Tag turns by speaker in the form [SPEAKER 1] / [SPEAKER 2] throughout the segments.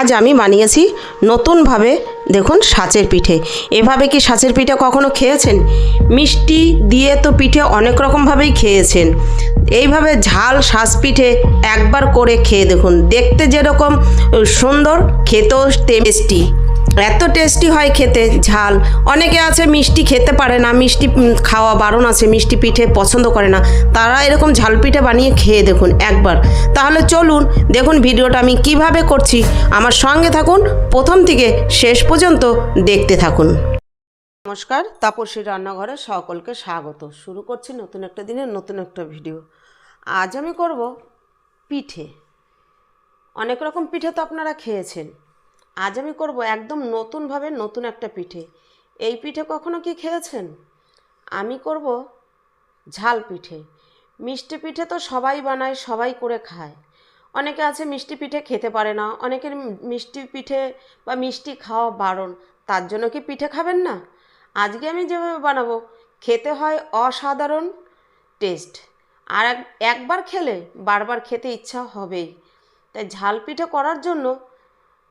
[SPEAKER 1] আজ আমি বানিয়েছি নতুনভাবে দেখুন সাচের পিঠে। এভাবে কি সাচের পিঠে কখনো খেয়েছেন? মিষ্টি দিয়ে তো পিঠে অনেক রকমভাবেই খেয়েছেন। এইভাবে ঝাল শাঁস পিঠে একবার করে খেয়ে দেখুন। দেখতে যেরকম সুন্দর, খেতেও টেস্টি। এত টেস্টি হয় খেতে, ঝাল। অনেকে আছে মিষ্টি খেতে পারে না, মিষ্টি খাওয়া বারণ আছে, মিষ্টি পিঠে পছন্দ করে না। তারা এরকম ঝাল পিঠে বানিয়ে খেয়ে দেখুন একবার। তাহলে চলুন, দেখুন ভিডিওটা আমি কীভাবে করছি। আমার সঙ্গে থাকুন, প্রথম থেকে শেষ পর্যন্ত দেখতে থাকুন। নমস্কার, তাপসী রান্নাঘরে সকলকে স্বাগত। শুরু করছি নতুন একটা দিনের নতুন একটা ভিডিও। আজ আমি করব পিঠে। অনেক রকম পিঠে তো আপনারা খেয়েছেন। আজ আমি করব একদম নতুনভাবে নতুন একটা পিঠে। এই পিঠে কখনো কি খেয়েছেন? আমি করব ঝাল পিঠে। মিষ্টি পিঠে তো সবাই বানায়, সবাই করে খায়। অনেকে আছে মিষ্টি পিঠে খেতে পারে না, অনেকের মিষ্টি পিঠে বা মিষ্টি খাওয়া বারণ। তার জন্য কি পিঠে খাবেন না? আজকে আমি যেভাবে বানাবো, খেতে হয় অসাধারণ টেস্ট। আর একবার খেলে বারবার খেতে ইচ্ছা হবেই। তাই ঝাল পিঠে করার জন্য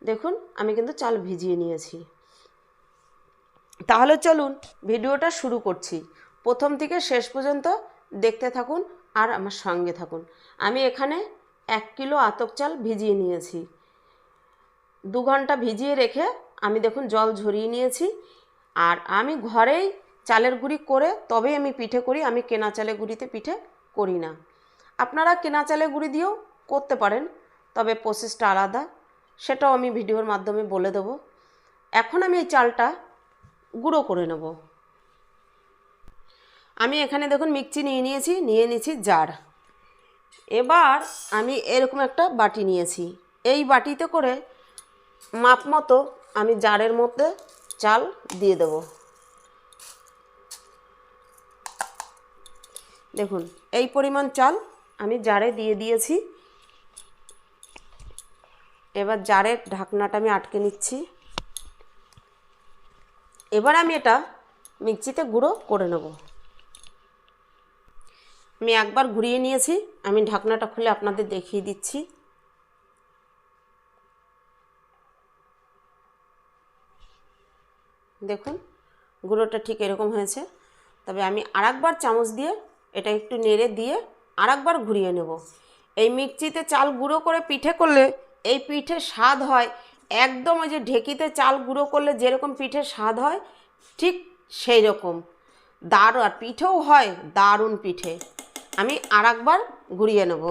[SPEAKER 1] দেখুন, আমি কিন্তু চাল ভিজিয়ে নিয়েছি। তাহলে চলুন, ভিডিওটা শুরু করছি। প্রথম থেকে শেষ পর্যন্ত দেখতে থাকুন আর আমার সঙ্গে থাকুন। আমি এখানে এক কিলো আতক চাল ভিজিয়ে নিয়েছি। দু ঘণ্টা ভিজিয়ে রেখে আমি দেখুন জল ঝরিয়ে নিয়েছি। আর আমি ঘরেই চালের গুঁড়ি করে তবেই আমি পিঠে করি, আমি কেনা চালের গুঁড়িতে পিঠে করি না। আপনারা কেনা চালের গুঁড়ি দিয়েও করতে পারেন, তবে প্রসেসটা আলাদা। সেটাও আমি ভিডিওর মাধ্যমে বলে দেবো। এখন আমি এই চালটা গুঁড়ো করে নেব। আমি এখানে দেখুন মিক্সি নিয়ে নিয়েছি নিয়ে নিয়েছি জার। এবার আমি এরকম একটা বাটি নিয়েছি। এই বাটিতে করে মাপ মতো আমি জারের মধ্যে চাল দিয়ে দেব। দেখুন, এই পরিমাণ চাল আমি জারে দিয়ে দিয়েছি। এবার জারের ঢাকনাটা আমি আটকে নিচ্ছি। এবার আমি এটা মিক্সিতে গুঁড়ো করে নেব। আমি একবার ঘুরিয়ে নিয়েছি, আমি ঢাকনাটা খুলে আপনাদের দেখিয়ে দিচ্ছি। দেখুন, গুঁড়োটা ঠিক এরকম হয়েছে। তবে আমি আরেকবার চামচ দিয়ে এটা একটু নেড়ে দিয়ে আরেকবার ঘুরিয়ে নেব। এই মিক্সিতে চাল গুঁড়ো করে পিঠে করলে এই পিঠে স্বাদ হয়। একদম ওই যে ঢেকিতে চাল গুঁড়ো করলে যেরকম পিঠে স্বাদ হয়, ঠিক সেই রকম দারুণ, আর পিঠেও হয় দারুণ পিঠে। আমি আর একবার ঘুরিয়ে নেব।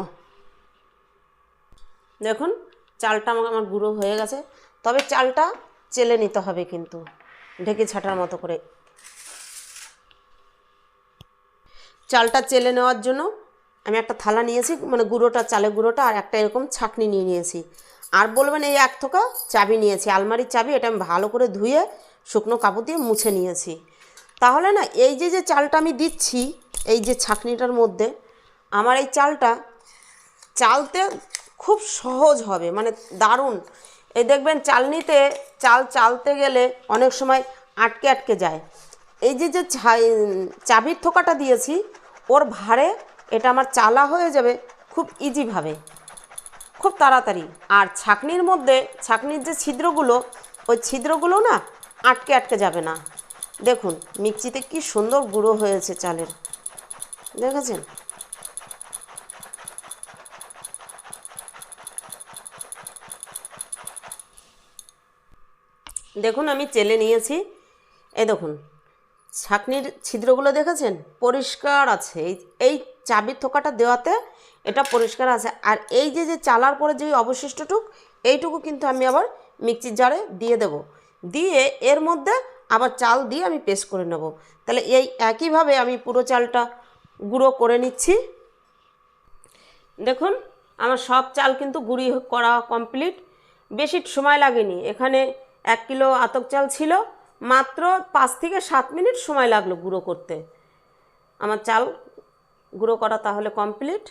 [SPEAKER 1] দেখুন, চালটা আমার আমার গুঁড়ো হয়ে গেছে। তবে চালটা চেলে নিতে হবে কিন্তু, ঢেকে ছাটার মতো করে। চালটা চেলে নেওয়ার জন্য আমি একটা থালা নিয়েছি মানে গুঁড়োটা, চালের গুঁড়োটা আর একটা এরকম ছাকনি নিয়ে নিয়েছি। আর বলবেন এই এক থোকা চাবি নিয়েছি, আলমারির চাবি, এটা আমি ভালো করে ধুয়ে শুকনো কাপড় দিয়ে মুছে নিয়েছি। তাহলে না, এই যে যে চালটা আমি দিচ্ছি, এই যে ছাকনিটার মধ্যে, আমার এই চালটা চালতে খুব সহজ হবে মানে দারুণ। এই দেখবেন চালনিতে, চাল চালতে গেলে অনেক সময় আটকে আটকে যায়। এই যে যে চাবির থোকাটা দিয়েছি, ওর ভারে এটা আমার চালা হয়ে যাবে খুব ইজিভাবে খুব তাড়াতাড়ি। আর ছাকনির মধ্যে, ছাকনির যে ছিদ্রগুলো, ওই ছিদ্রগুলো না আটকে আটকে যাবে না। দেখুন, মিক্সিতে কি সুন্দর গুঁড়ো হয়েছে চালের। দেখেছেন? দেখুন, আমি চেলে নিয়েছি। এ দেখুন, ছাকনির ছিদ্রগুলো দেখেছেন? পরিষ্কার আছে। এই চাবির থোকাটা দেওয়াতে এটা পরিষ্কার আছে। আর এই যে যে চালার পরে যে অবশিষ্টটুক, এইটুকু কিন্তু আমি আবার মিক্সির জারে দিয়ে দেব। দিয়ে এর মধ্যে আবার চাল দিয়ে আমি পেস্ট করে নেব। তাহলে এই একইভাবে আমি পুরো চালটা গুঁড়ো করে নিচ্ছি। দেখুন, আমার সব চাল কিন্তু গুঁড়ি করা কমপ্লিট। বেশি সময় লাগেনি। এখানে এক কিলো আতক চাল ছিল, মাত্র পাঁচ থেকে সাত মিনিট সময় লাগল গুঁড়ো করতে। আমার চাল গুঁড়ো করা তাহলে কমপ্লিট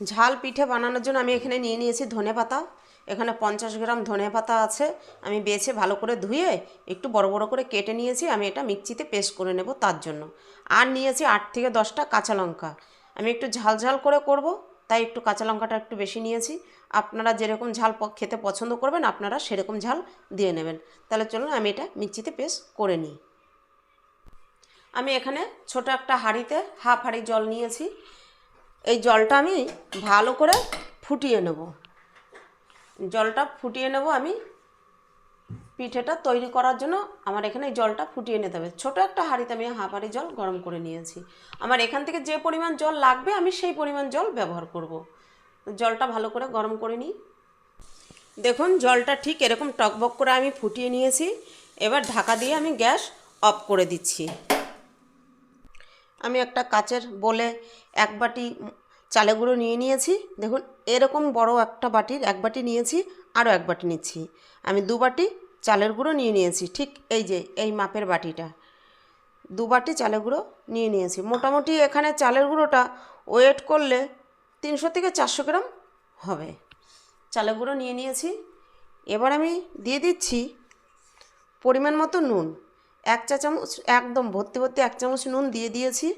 [SPEAKER 1] ঝাল পিঠে বানানোর জন্য আমি এখানে নিয়ে নিয়েছি ধনে পাতা। এখানে পঞ্চাশ গ্রাম ধনে পাতা আছে। আমি বেছে ভালো করে ধুয়ে একটু বড় বড় করে কেটে নিয়েছি। আমি এটা মিক্সিতে পেস্ট করে নেব তার জন্য। আর নিয়েছি আট থেকে দশটা কাঁচা লঙ্কা। আমি একটু ঝাল ঝাল করে করব, তাই একটু কাঁচা লঙ্কাটা একটু বেশি নিয়েছি। আপনারা যেরকম ঝাল খেতে পছন্দ করবেন, আপনারা সেরকম ঝাল দিয়ে নেবেন। তাহলে চলুন আমি এটা মিক্সিতে পেস্ট করে নিই। আমি এখানে ছোট একটা হাঁড়িতে হাফ হাঁড়ি জল নিয়েছি। এই জলটা আমি ভালো করে ফুটিয়ে নেব। জলটা ফুটিয়ে নেব আমি পিঠেটা তৈরি করার জন্য। আমার এখানে জলটা ফুটিয়ে নিতে হবে। ছোটো একটা হাঁড়িতে আমি হাফ হাঁড়ি জল গরম করে নিয়েছি। আমার এখান থেকে যে পরিমাণ জল লাগবে আমি সেই পরিমাণ জল ব্যবহার করব। জলটা ভালো করে গরম করে নিই। দেখুন, জলটা ঠিক এরকম টকবক করে আমি ফুটিয়ে নিয়েছি। এবার ঢাকা দিয়ে আমি গ্যাস অফ করে দিচ্ছি। আমি একটা কাচের বলে এক বাটি চালে গুঁড়ো নিয়ে নিয়েছি। দেখুন, এরকম বড় একটা বাটির এক বাটি নিয়েছি, আরও এক বাটি নিচ্ছি। আমি দু বাটি চালের গুঁড়ো নিয়ে নিয়েছি, ঠিক এই যে, এই মাপের বাটিটা। দু বাটি চালের গুঁড়ো নিয়ে নিয়েছি। মোটামুটি এখানে চালের গুঁড়োটা ওয়েট করলে তিনশো থেকে চারশো গ্রাম হবে। চালের গুঁড়ো নিয়ে নিয়েছি। এবার আমি দিয়ে দিচ্ছি পরিমাণ মতো নুন। এক চা চামচ, একদম ভর্তি ভর্তি এক চামচ নুন দিয়ে দিয়েছি।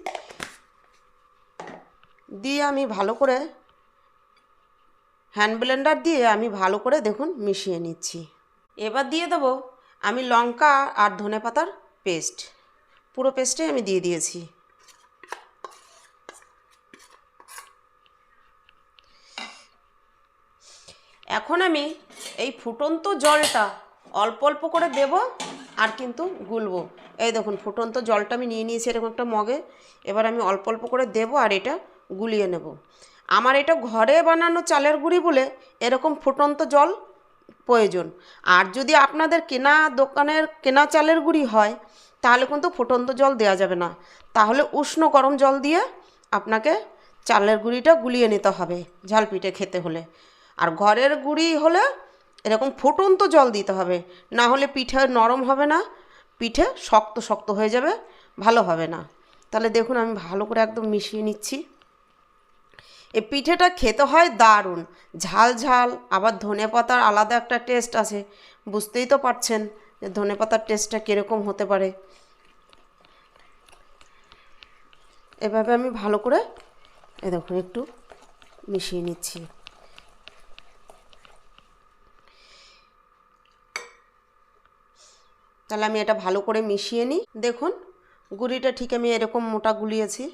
[SPEAKER 1] দিয়ে আমি ভালো করে হ্যান্ড ব্লেন্ডার দিয়ে আমি ভালো করে দেখুন মিশিয়ে নিচ্ছি। এবার দিয়ে দেবো আমি লঙ্কা আর ধনে পাতার পেস্ট পুরো পেস্টে আমি দিয়ে দিয়েছি। এখন আমি এই ফুটন্ত জলটা অল্প অল্প করে দেব। আর কিন্তু গুলবো। এই দেখুন, ফুটন্ত জলটা আমি নিয়ে নিয়েছি এরকম একটা মগে। এবার আমি অল্প অল্প করে দেব আর এটা গুলিয়ে নেব। আমার এটা ঘরে বানানো চালের গুঁড়ি বলে এরকম ফুটন্ত জল প্রয়োজন। আর যদি আপনাদের কেনা দোকানের কেনা চালের গুঁড়ি হয়, তাহলে কিন্তু ফুটন্ত জল দেওয়া যাবে না। তাহলে উষ্ণ গরম জল দিয়ে আপনাকে চালের গুঁড়িটা গুলিয়ে নিতে হবে ঝাল পিঠে খেতে হলে। আর ঘরের গুঁড়ি হলে এরকম ফুটন্ত জল দিতে হবে। না হলে পিঠে নরম হবে না, পিঠে শক্ত শক্ত হয়ে যাবে, ভালো হবে না। তাহলে দেখুন আমি ভালো করে একদম মিশিয়ে নিচ্ছি। এই পিঠেটা খেতে হয় দারুণ। ঝাল ঝাল, আবার ধনে পাতার আলাদা একটা টেস্ট আছে। বুঝতেই তো পারছেন যে ধনে পাতার টেস্টটা কীরকম হতে পারে। এভাবে আমি ভালো করে, এ দেখুন একটু মিশিয়ে নিচ্ছি। তাহলে আমি এটা ভালো করে মিশিয়ে নিই। দেখুন, গুড়িটা ঠিক আমি এরকম মোটা গুলিয়েছি।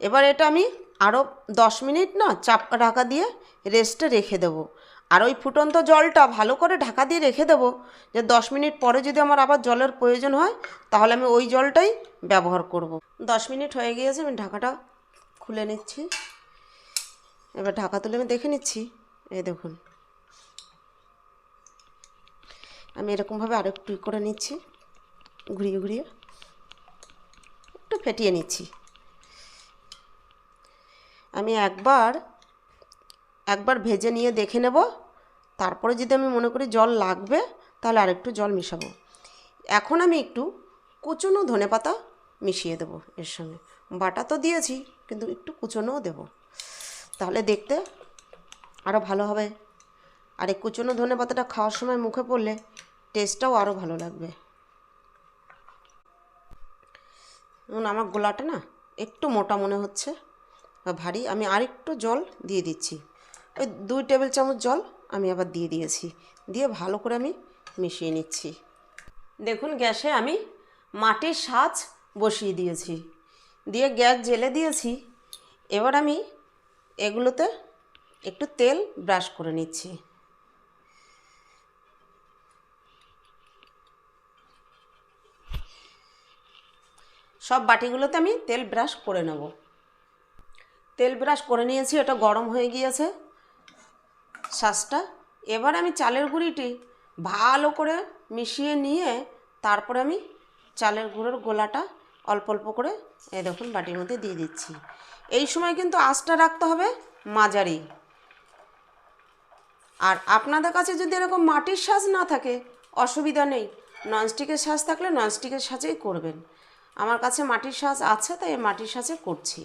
[SPEAKER 1] এবার এটা আমি আরও দশ মিনিট না চাপ ঢাকা দিয়ে রেস্টে রেখে দেবো। আর ওই ফুটন্ত জলটা ভালো করে ঢাকা দিয়ে রেখে দেবো যে দশ মিনিট পরে যদি আমার আবার জলের প্রয়োজন হয়, তাহলে আমি ওই জলটাই ব্যবহার করব। দশ মিনিট হয়ে গিয়েছে, আমি ঢাকাটা খুলে নিচ্ছি। এবার ঢাকা তুলে আমি দেখে নিচ্ছি। এই দেখুন। আমি এরকমভাবে আরও একটু করে নিচ্ছি। ঘুরিয়ে ঘুরিয়ে। একটু ফেটিয়ে নিচ্ছি। আমি একবার একবার ভেজে নিয়ে দেখে নেব। তারপরে যদি আমি মনে করি জল লাগবে, তাহলে আরেকটু জল মিশাবো। এখন আমি একটু কুচনো ধনে পাতা মিশিয়ে দেবো এর সঙ্গে। বাটা তো দিয়েছি, কিন্তু একটু কুচনোও দেবো। তাহলে দেখতে আরও ভালো হবে। আর এই কুচনো ধনে পাতাটা খাওয়ার সময় মুখে পড়লে টেস্টটাও আরও ভালো লাগবে। আমার গোলাটা না একটু মোটা মনে হচ্ছে ভারী। আমি আরেকটু জল দিয়ে দিচ্ছি। ওই দুই টেবিল চামচ জল আমি আবার দিয়ে দিয়েছি। দিয়ে ভালো করে আমি মিশিয়ে নিচ্ছি। দেখুন, গ্যাসে আমি মাটির সাজ বসিয়ে দিয়েছি। দিয়ে গ্যাস জেলে দিয়েছি। এবার আমি এগুলোতে একটু তেল ব্রাশ করে নিচ্ছি। সব বাটিগুলোতে আমি তেল ব্রাশ করে নেব। তেল ব্রাশ করে নিয়েছি এটা গরম হয়ে গিয়েছে। শ্বাসটা এবার আমি চালের গুঁড়িটি ভালো করে মিশিয়ে নিয়ে তারপরে আমি চালের গুঁড়োর গোলাটা অল্প অল্প করে এই দেখুন বাটির মধ্যে দিয়ে দিচ্ছি। এই সময় কিন্তু আঁচটা রাখতে হবে মাঝারি। আর আপনাদের কাছে যদি এরকম মাটির সাজ না থাকে, অসুবিধা নেই। ননস্টিকের সাজ থাকলে ননস্টিকের সাজেই করবেন। আমার কাছে মাটির সাজ আছে, তাই মাটির সাজে করছি।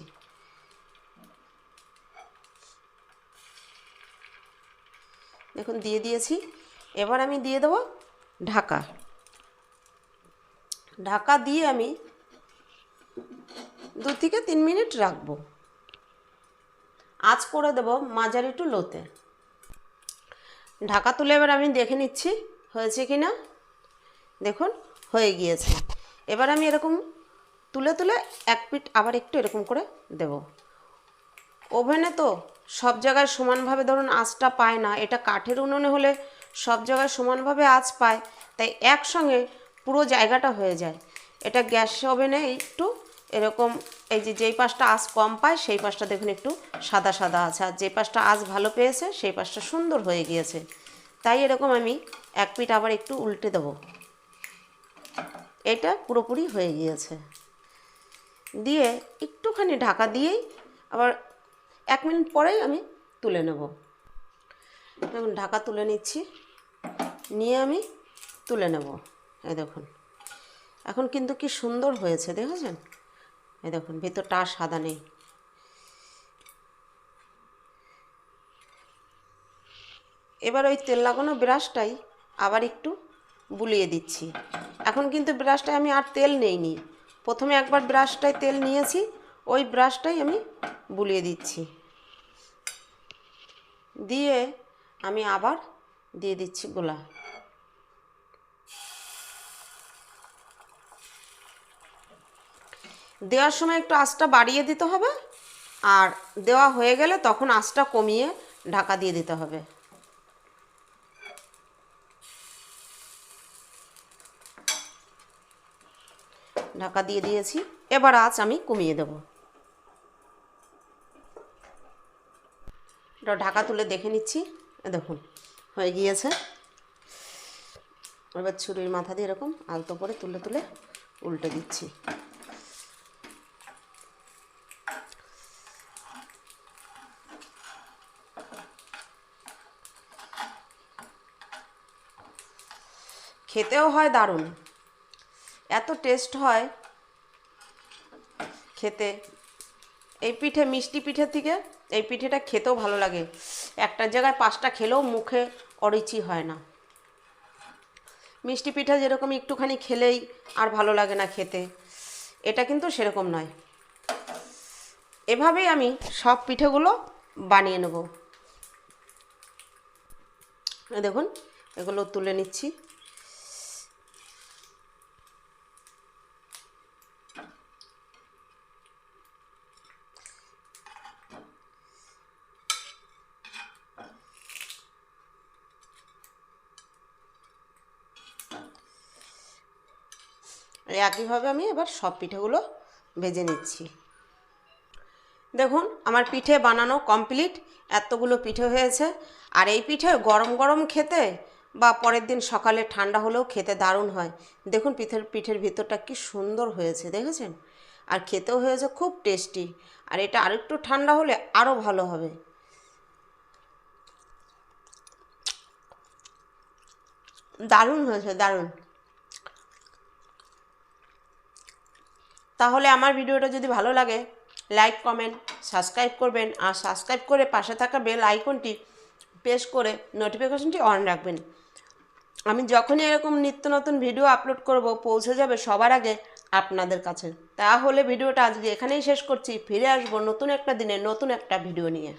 [SPEAKER 1] দেখুন, দিয়ে দিয়েছি। এবার আমি দিয়ে দেবো ঢাকা। ঢাকা দিয়ে আমি দু থেকে তিন মিনিট রাখব। আঁচ করে দেব মাঝারি টু লোতে। ঢাকা তুলে এবার আমি দেখে নিচ্ছি, হয়েছে কি না দেখুন, হয়ে গিয়েছে। এবার আমি এরকম তুলে তুলে এক পিঠ আবার একটু এরকম করে দেব। ওভেনে তো সব জায়গায় সমানভাবে ধরুন আঁচটা পায় না, এটা কাঠের উনুনে হলে সব জায়গায় সমানভাবে আঁচ পায়, তাই একসঙ্গে পুরো জায়গাটা হয়ে যায়। এটা গ্যাস ওভেনে একটু এরকম এই যে যেই পাশটা আঁচ কম পায়, সেই পাশটা দেখুন একটু সাদা সাদা আছে আর যে পাশটা আঁচ ভালো পেয়েছে, সেই পাশটা সুন্দর হয়ে গিয়েছে। তাই এরকম আমি এক পিঠ আবার একটু উল্টে দেবো। এটা পুরোপুরি হয়ে গিয়েছে। দিয়ে একটুখানি ঢাকা দিয়েই আবার এক মিনিট পরেই আমি তুলে নেব। দেখুন, ঢাকা তুলে নিচ্ছি। নিয়ে আমি তুলে নেব। এই দেখুন, এখন কিন্তু কি সুন্দর হয়েছে, দেখেছেন? এই দেখুন, ভেতরটা আর সাদা নেই। এবার ওই তেল লাগানো ব্রাশটাই আবার একটু বুলিয়ে দিচ্ছি। এখন কিন্তু ব্রাশটায় আমি আর তেল নেইনি। প্রথমে একবার ব্রাশটায় তেল নিয়েছি, ওই ব্রাশটাই আমি বুলিয়ে দিচ্ছি। দিয়ে আমি আবার দিয়ে দিচ্ছি গোলা। দেওয়ার সময় একটু আঁচটা বাড়িয়ে দিতে হবে, আর দেওয়া হয়ে গেলে তখন আঁচটা কমিয়ে ঢাকা দিয়ে দিতে হবে। ঢাকা দিয়ে দিয়েছি। এবার আঁচ আমি কমিয়ে দেব। এটা ঢাকা তুলে দেখে নিচ্ছি। দেখুন, হয়ে গিয়েছে। এবার ছুরির মাথা দিয়ে এরকম আলতো করে তুলে তুলে উল্টে দিচ্ছি। খেতেও হয় দারুণ। এত টেস্ট হয় খেতে। এই পিঠে, মিষ্টি পিঠে থেকে এই পিঠেটা খেতেও ভালো লাগে। একটা জায়গায় পাঁচটা খেলেও মুখে অরুচি হয় না। মিষ্টি পিঠা যেরকম একটুখানি খেলেই আর ভালো লাগে না খেতে, এটা কিন্তু সেরকম নয়। এভাবেই আমি সব পিঠেগুলো বানিয়ে নেব। দেখুন, এগুলো তুলে নিচ্ছি। একইভাবে আমি এবার সব পিঠেগুলো ভেজে নিচ্ছি। দেখুন, আমার পিঠে বানানো কমপ্লিট এতগুলো পিঠে হয়েছে। আর এই পিঠে গরম গরম খেতে বা পরের দিন সকালে ঠান্ডা হলেও খেতে দারুণ হয়। দেখুন, পিঠের পিঠের ভিতরটা কি সুন্দর হয়েছে, দেখেছেন? আর খেতেও হয়েছে খুব টেস্টি আর এটা আরেকটু ঠান্ডা হলে আরও ভালো হবে। দারুণ হয়েছে, দারুণ। তাহলে আমার ভিডিওটা যদি ভালো লাগে লাইক কমেন্ট সাবস্ক্রাইব করবেন। আর সাবস্ক্রাইব করে পাশে থাকা বেল আইকনটি প্রেস করে নোটিফিকেশনটি অন রাখবেন। আমি যখনই এরকম নিত্য নতুন ভিডিও আপলোড করব, পৌঁছে যাবে সবার আগে আপনাদের কাছে। তাহলে ভিডিওটা আজকে এখানেই শেষ করছি। ফিরে আসব নতুন একটা দিনে নতুন একটা ভিডিও নিয়ে।